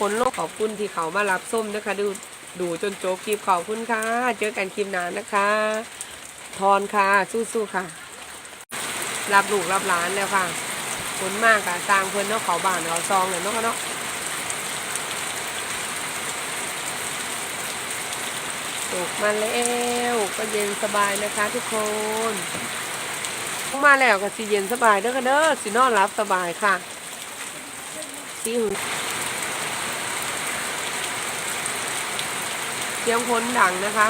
ฝนลงขอบคุณที่เขามารับส้มนะคะ ดูดูจนจบคลิปขอบคุณค่ะ เจอกันคลิปหน้านะคะ ทอนค่ะ สู้ๆค่ะ รับลูกรับหลานแล้วค่ะฝนมากค่ะสร้างเพิ่อนเนาะเขาบ้านเขาซองเลยเนาะเนาะตกมาแล้วก็เย็นสบายนะคะทุกคนมาแล้วก็สิเย็นสบายเด้อค่ะเด้อสินอนรับสบายค่ะสิหึ สียงฝนดังนะคะ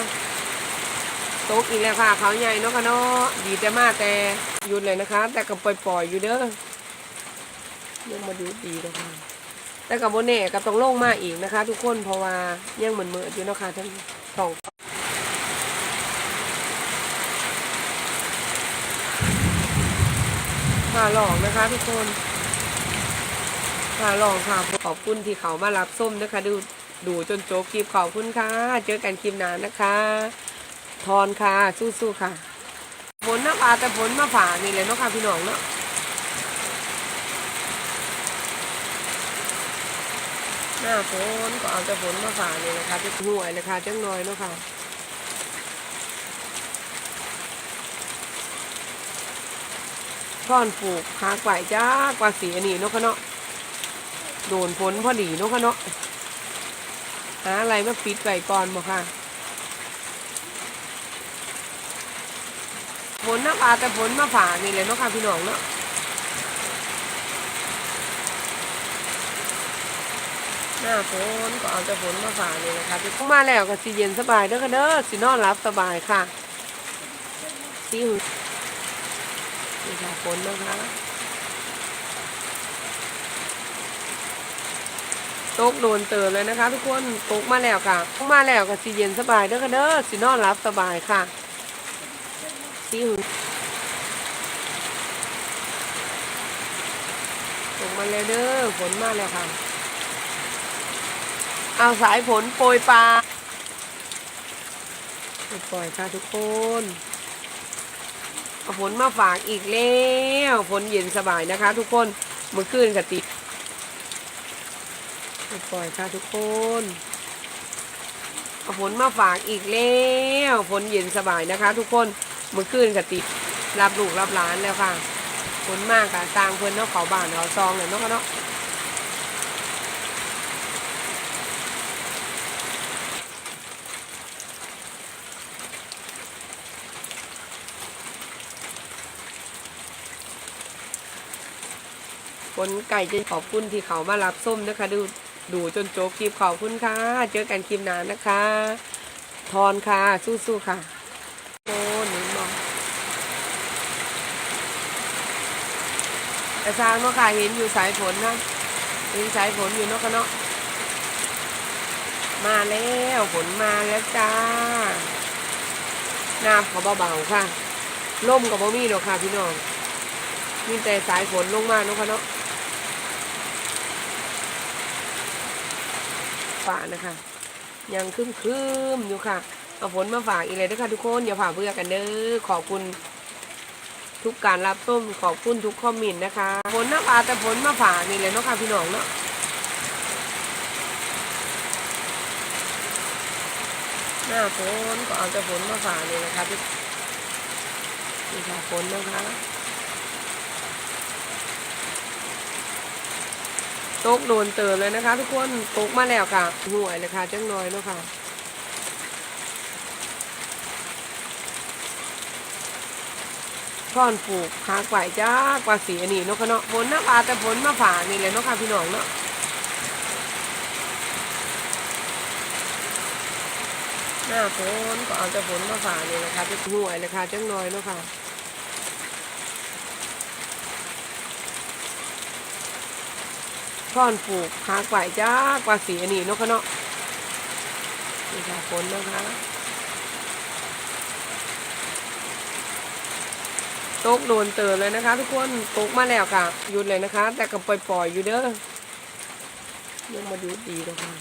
ตกอีกแล้วค่ะเขาใหญ่เนาะค่ะเนาะดีแต่มาแต่หยุดเลยนะคะ แต่ก็ปล่อยๆอยู่เด้อยังมาดูดีนะคะแต่กับโบเน่ก็ต้องลงมาอีกนะคะ ทุกคนเพราะว่ายังเหมือนเมื่ออยู่เนาะค่ะทั้งสองผ่าหลองนะคะ ทุกคนผ่าหลองค่ะขอบคุณที่เขามารับส้มนะคะดู ดูจนจบคลิปขอบคุณค่ะ เจอกันคลิปหน้านะคะ ทอนค่ะ สู้ๆค่ะฝนน้ำอาแต่ฝนมาฝ่านี่เลยเนาะค่ะพี่น้องเนาะหน้าฝนก็เอาแต่ฝนมาฝ่านี่แหละค่ะที่ห่วยเลยค่ะจังน้อยเนาะค่ะท่อนปลูกหากไหวจ้ากว่าสีอันนี้เนาะค่ะเนาะโดนฝนพอดีเนาะค่ะเนาะ หาอะไรมาปิดไว้ก่อนบ่ค่ะฝนน้ำอาแต่ฝนมาฝ่านี่เลยเนาะค่ะพี่น้องเนาะหน้าฝนก็เอาแต่ฝนมาฝ่านี่แหละค่ะที่มาแล้วก็สิเย็นสบายเด้อค่ะเด้อสินอนรับสบายค่ะสิหึนี่ค่ะฝนนะคะ ตกโดนเตือนเลยนะคะ ทุกคนตกมาแล้วค่ะมาแล้วก็สิเย็นสบายเด้อค่ะเด้อสินอนรับสบายค่ะสิหึตกมาแล้วเด้อฝนมาแล้วค่ะ เอาสายฝนโปรยปลาปล่อยค่ะทุกคนฝนมาฝากอีกแล้ว ฝนเย็นสบายนะคะ ทุกคนเมื่อคืนกติ ปล่อยค่ะทุกคนเอาฝนมาฝากอีกแล้วฝนเย็นสบายนะคะ ทุกคนเมื่อคืนกติรับลูกรับหลานแล้วค่ะฝนมากค่ะสร้างเพื่อนเนาะเขาบ้านเขาซองเลยนาะค่ะเนาะฝนไก่จะขอบคุณที่เขามารับส้มนะคะดู ดูจนจบคลิปขอบคุณค่ะ เจอกันคลิปหน้านะคะ ทอนค่ะ สู้ๆค่ะ โอ้หนึ่งมองแต่ทางเนาะค่ะ เห็นอยู่สายฝนนะเห็นสายฝนอยู่เนาะค่ะเนาะ มาแล้วฝนมาแล้วจ้า หน้ำเขาเบาๆค่ะ ล่มกับบ่มีหรอกค่ะพี่น้อง มีแต่สายฝนลงมาเนาะค่ะเนาะ ฝ่านะคะ ยังคึมคืมๆอยู่ค่ะเอาฝนมาฝากอีกเลยนะคะทุกคนอย่าฝ่าเบื่อกันเด้อขอบคุณทุกการรับส้มขอบคุณทุกคอมเมนต์นะคะฝนน้ำปลาแต่ฝนมาฝากนี่เลยเนาะค่ะพี่น้องเนาะหน้าฝนก็เอาแต่ฝนมาฝากนี่แหละคะพี่นี่ค่ะฝนนะคะ ตกโดนเตือนเลยนะคะ ทุกคนตกมาแล้วค่ะห่วยเลยค่ะจังน้อยเนาะค่ะท่อนปลูกหากไหวจ้ากว่าสีนนี้เนาะค่ะเนาะฝนน้ำปลาแต่ฝนมาฝานี่เลยเนาะค่ะพี่น้องเนาะหน้าฝนก็เอาแต่ฝนมาฝานี่แหละค่ะที่ห่วยเลยค่ะจังน้อยเนาะค่ะ ท่อนปลูกหากไหวจ้ากว่าสีอันนี้นาะค่ะเนาะนี่ค่ะฝนนะคะตกโดนเตือนเลยนะคะ ทุกคนตกมาแล้วค่ะหยุดเลยนะคะ แต่ก็ปล่อยๆอยู่เด้อยังมาดูดีนะคะ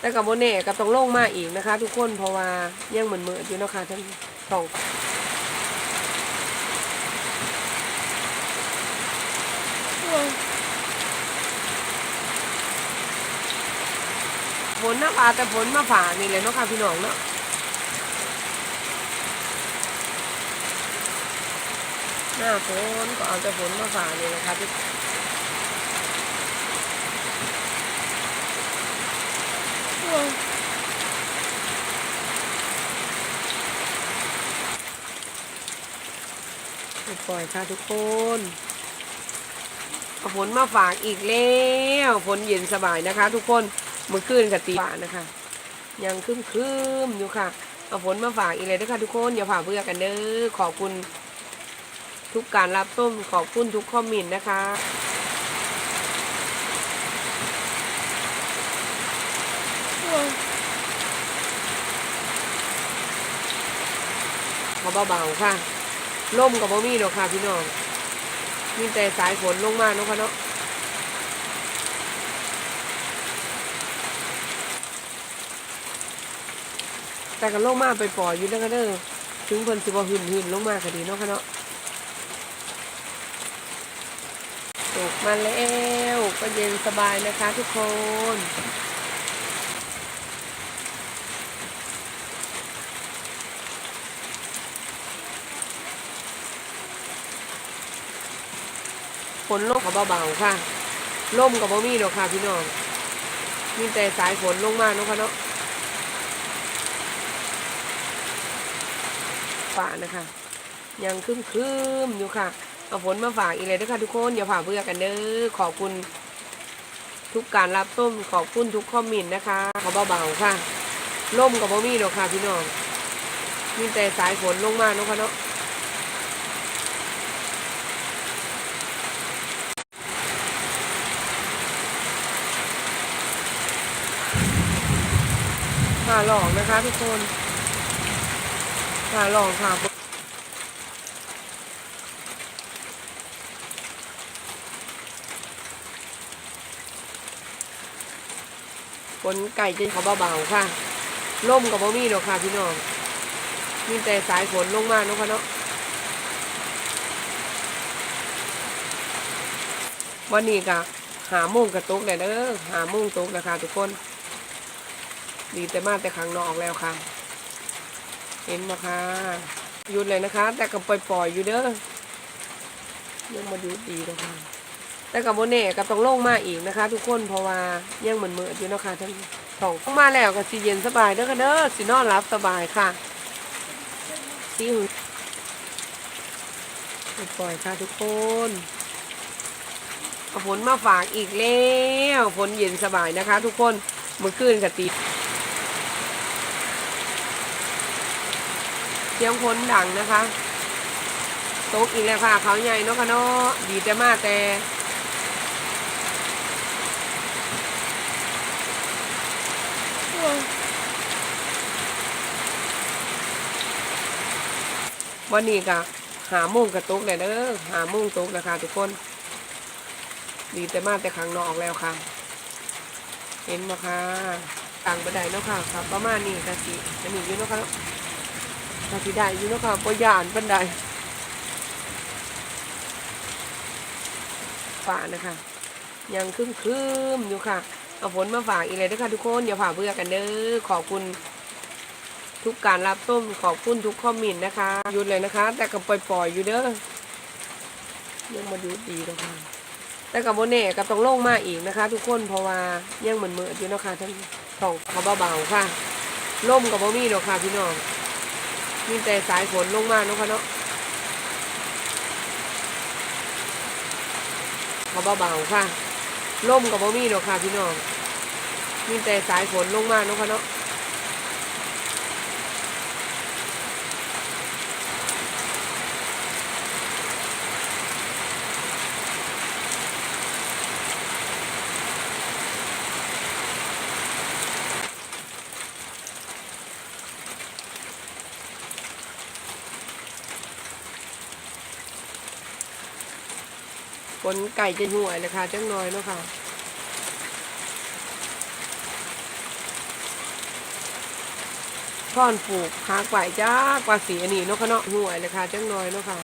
แต่กับโบเน่ก็ต้องลงมาอีกนะคะ ทุกคนเพราะว่ายังเหมือนเมื่ออยู่นะคะทั้งสอง ฝนนะปลาแต่ฝนมาฝ่ากนี่เลยเนาะค่ะพี่น้องเนาะหน้าฝนก็เอาแต่ฝนมาฝ่ากนี่แหละค่ะพี่โอ้ยปล่อยค่ะทุกคนฝนมาฝากอีกแล้ว ฝนเย็นสบายนะคะทุกคน มือคืนกับตีบ่านะคะ ยังคึมคึมๆอยู่ค่ะ เอาฝนมาฝากอีกเลยนะคะทุกคนอย่าผ่าเบื่อกันเด้อขอบคุณทุกการรับส้มขอบคุณทุกคอมเมนต์นะคะขอเบาๆค่ะล่มกับบ่มีหรอกค่ะพี่น้อง มีแต่สายฝนลงมาเนาะค่ะเนาะ แต่ก็ลงมาไปปล่อยอยู่แล้วก็เด้อถึงเพิ่นสิบ่หืนหืนลงมาก็ดีเนาะค่ะเนาะตกมาแล้วก็เย็นสบายนะคะทุกคนฝนลงกับเบาๆค่ะ ล่มกับบ่มีหรอกค่ะพี่น้อง มีแต่สายฝนลงมาเนาะค่ะเนาะ ฝ่านะคะ ยังคึมคึมๆอยู่ค่ะเอาฝนมาฝากอีกเลยนะคะทุกคนอย่าผ่าเบื่อกันเด้อขอบคุณทุกการรับส้มขอบคุณทุกคอมเมนต์นะคะขอเบาๆค่ะล่มกับบ่มีหรอกค่ะพี่น้องมีแต่สายฝนลงมาเนาะค่ะเนาะผ่าหลอกนะคะทุกคน ผ่าหลอกค่ะฝนไก่จะเขาเบาๆค่ะล่มกับบ่มีหรอกค่ะพี่น้องมีแต่สายฝนลงมาเนาะค่ะเนาะวันนี้ก็หาโมงกระตุกเลยเด้อหาโมงตุกนะคะทุกคน ดีแต่มาแต่ข้งนอกแล้วค่ะ เห็นไหมคะหยุดเลยนะคะ แต่ก็ปล่อยๆอยู่เด้อยังมาดูดีนะคะแต่กับโบเน่ก็ต้องลงมาอีกนะคะ ทุกคนเพราะว่ายังเหมือนเมื่ออยู่นะคะทั้งสองมาแล้วก็สิเย็นสบายเด้อค่ะเด้อสินอนรับสบายค่ะสิหปล่อยค่ะทุกคนฝนมาฝากอีกแล้วฝนเย็นสบายนะคะ ทุกคนเมื่อคืนกับตี เสียงฝนดังนะคะตกอีกแล้วค่ะเขาใหญ่เนาะค่ะเนาะดีแต่มาแต่วันนี้ก็หาโมงกระตุกเลยเด้อหาโมงตกนะคะทุกคน ดีแต่มาแต่ข้งนอกแล้วค่ะ เห็นไหมคะต่างบันไดเนาะค่ะครับประมาณนี้ค่ะสิจะมีอยู่เนาะค่ะ ก็สิได้อยู่เนาะค่ะบ่ย่านปันใดฝ่านะคะ ยังคึมคึมๆอยู่ค่ะ เอาฝนมาฝากอีกเลยเด้อค่ะทุกคนอย่าผ่าเบื่อกันเด้อขอบคุณทุกการรับส้มขอบคุณทุกคอมเมนต์นะคะหยุดเลยนะคะ แต่ก็ปล่อยๆอยู่เด้อยังมาดูดีนะคะแต่กับโบเน่ก็ต้องลงมาอีกนะคะ ทุกคนเพราะว่ายังเหมือนเมื่ออยู่นะคะทั้งสองเขาเบาๆค่ะล่มกับโบมี่เนาะค่ะพี่น้อง มีแต่สายฝนลงมาเนาะค่ะเนาะเขาเบาๆค่ะล่มกับบ่มีเนาะค่ะพี่น้อง มีแต่สายฝนลงมาเนาะค่ะเนาะ ฝนไก่จะห่วยนะคะจังน้อยเนาะค่ะท่อนปลูกหากไหวจ้ากว่าสีอันนี้เนาะค่ะเนาะห่วยนะคะจังน้อยเนาะค่ะ